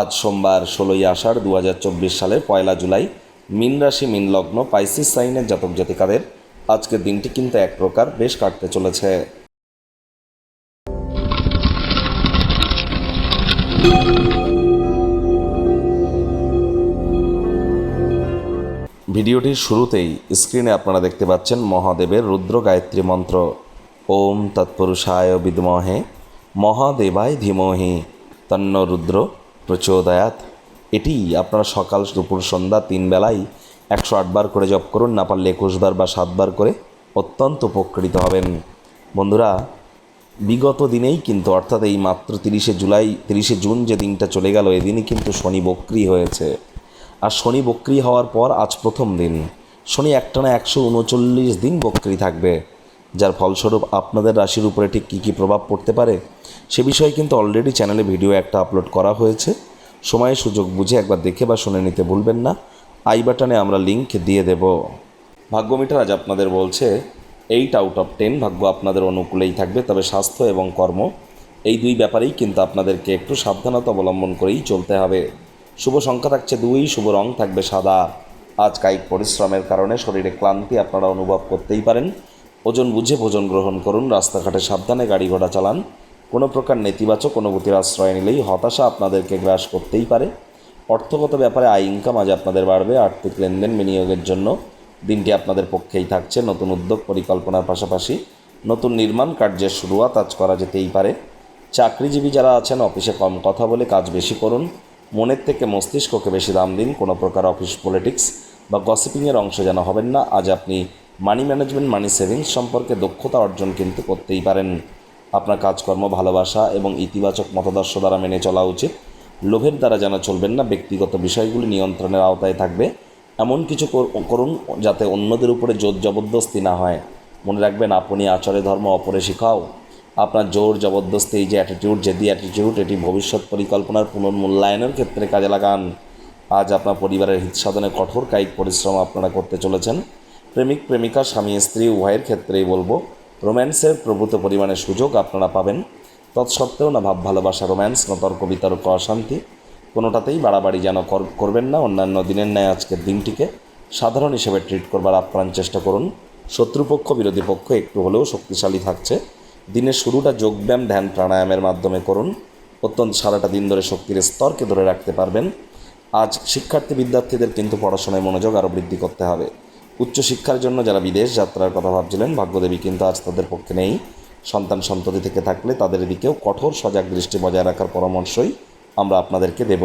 আজ সোমবার ষোলোই আষাঢ় দু হাজার চব্বিশ সালের পয়লা জুলাই মিন রাশি, মিন লগ্ন, পাইসিস সাইনের জাতক জাতিকাদের আজকের দিনটি কিন্তু এক প্রকার বেশ কাটতে চলেছে। ভিডিওটির শুরুতেই স্ক্রিনে আপনারা দেখতে পাচ্ছেন মহাদেবের রুদ্র গায়ত্রী মন্ত্র। ওম তৎপুরুষায় বিদ্মহে। মহাদেবায় ধীমহি। তন্ন রুদ্র। প্রচোদয়াত। এটি আপনারা সকাল দুপুর সন্ধ্যা তিন বেলায় একশো আটবার করে জপ করুন, না পারলে একুশবার বা সাতবার করে অত্যন্ত উপকৃত হবেন। বন্ধুরা, বিগত দিনেই কিন্তু, অর্থাৎ এই মাত্র তিরিশে জুলাই, তিরিশে জুন যে দিনটা চলে গেল এদিনই কিন্তু শনি বক্রি হয়েছে। আর শনি বক্রি হওয়ার পর আজ প্রথম দিন। শনি একটানা একশো উনচল্লিশ দিন বক্রি থাকবে, যার ফলস্বরূপ আপনাদের রাশির উপরে ঠিক কী কী প্রভাব পড়তে পারে সে বিষয়ে কিন্তু অলরেডি চ্যানেলে ভিডিও একটা আপলোড করা হয়েছে। সময় সুযোগ বুঝে একবার দেখে বা শুনে নিতে ভুলবেন না। আই বাটনে আমরা লিংক দিয়ে দেব। ভাগ্যমিটার আজ আপনাদের বলছে এইট আউট অফ টেন ভাগ্য আপনাদের অনুকূলেই থাকবে, তবে স্বাস্থ্য এবং কর্ম, এই দুই ব্যাপারেই কিন্তু আপনাদেরকে একটু সাবধানতা অবলম্বন করেই চলতে হবে। শুভ সংখ্যা থাকছে দুই, শুভ রং থাকবে সাদা। আজ কায়িক পরিশ্রমের কারণে শরীরে ক্লান্তি আপনারা অনুভব করতেই পারেন। ওজন বুঝে ভোজন গ্রহণ করুন, রাস্তাঘাটে সাবধানে গাড়ি ঘোড়া চালান। কোনো প্রকার নেতিবাচক অনুভূতির আশ্রয় নিলেই হতাশা আপনাদেরকে গ্রাস করতেই পারে। অর্থগত ব্যাপারে আয় ইনকাম আজ আপনাদের বাড়বে। আর্থিক লেনদেন বিনিয়োগের জন্য দিনটি আপনাদের পক্ষেই থাকছে। নতুন উদ্যোগ পরিকল্পনার পাশাপাশি নতুন নির্মাণ কার্যের শুরুয়াত আজ করা যেতেই পারে। চাকরিজীবী যারা আছেন, অফিসে কম কথা বলে কাজ বেশি করুন। মনের থেকে মস্তিষ্ককে বেশি দাম দিন। কোনো প্রকার অফিস পলিটিক্স বা গসিপিংয়ের অংশ যেন হবেন না। আজ আপনি মানি ম্যানেজমেন্ট মানি সেভিংস সম্পর্কে দক্ষতা অর্জন কিন্তু করতেই পারেন। আপনার কাজকর্ম, ভালোবাসা এবং ইতিবাচক মতাদর্শ দ্বারা মেনে চলা উচিত। লোভের দ্বারা যেন চলবেন না, ব্যক্তিগত বিষয়গুলি নিয়ন্ত্রণের আওতায় থাকবে। এমন কিছু করুন যাতে অন্যদের উপরে জোর জবরদস্তি না হয়। মনে রাখবেন, আপনি আচরে ধর্ম অপরে শিখাও। আপনার জোর জবরদস্তি, এই যে অ্যাটিটিউড জেদি অ্যাটিটিউড এটি ভবিষ্যৎ পরিকল্পনার পুনর্মূল্যায়নের ক্ষেত্রে কাজে লাগান। আজ আপনার পরিবারের হিত সাধনে কঠোর কায়িক পরিশ্রম আপনারা করতে চলেছেন। প্রেমিক, প্রেমিকা, স্বামী, স্ত্রী, উভয়ের ক্ষেত্রেই বলব রোম্যান্সের প্রভূত পরিমাণে সুযোগ আপনারা পাবেন। তৎসত্ত্বেও না ভাব ভালোবাসা, রোম্যান্স, না তর্ক, বিতর্ক, অশান্তি, কোনোটাতেই বাড়াবাড়ি যেন কর- করবেন না। অন্যান্য দিনের ন্যায় আজকের দিনটিকে সাধারণ হিসেবে ট্রিট করবার আপ্রাণ চেষ্টা করুন। শত্রুপক্ষ, বিরোধী পক্ষ একটু হলেও শক্তিশালী থাকছে। দিনের শুরুটা যোগব্যায়াম, ধ্যান, প্রাণায়ামের মাধ্যমে করুন। অত্যন্ত সারাটা দিন ধরে শক্তির স্তরকে ধরে রাখতে পারবেন। আজ শিক্ষার্থী, বিদ্যার্থীদের কিন্তু পড়াশোনায় মনোযোগ আরও বৃদ্ধি করতে হবে। উচ্চশিক্ষার জন্য যারা বিদেশ যাত্রার কথা ভাবছিলেন, ভাগ্যদেবী কিন্তু আজ তাদের পক্ষে নেই। সন্তান সন্ততি থেকে থাকলে তাদের দিকেও কঠোর সজাগ দৃষ্টি বজায় রাখার পরামর্শই আমরা আপনাদেরকে দেব।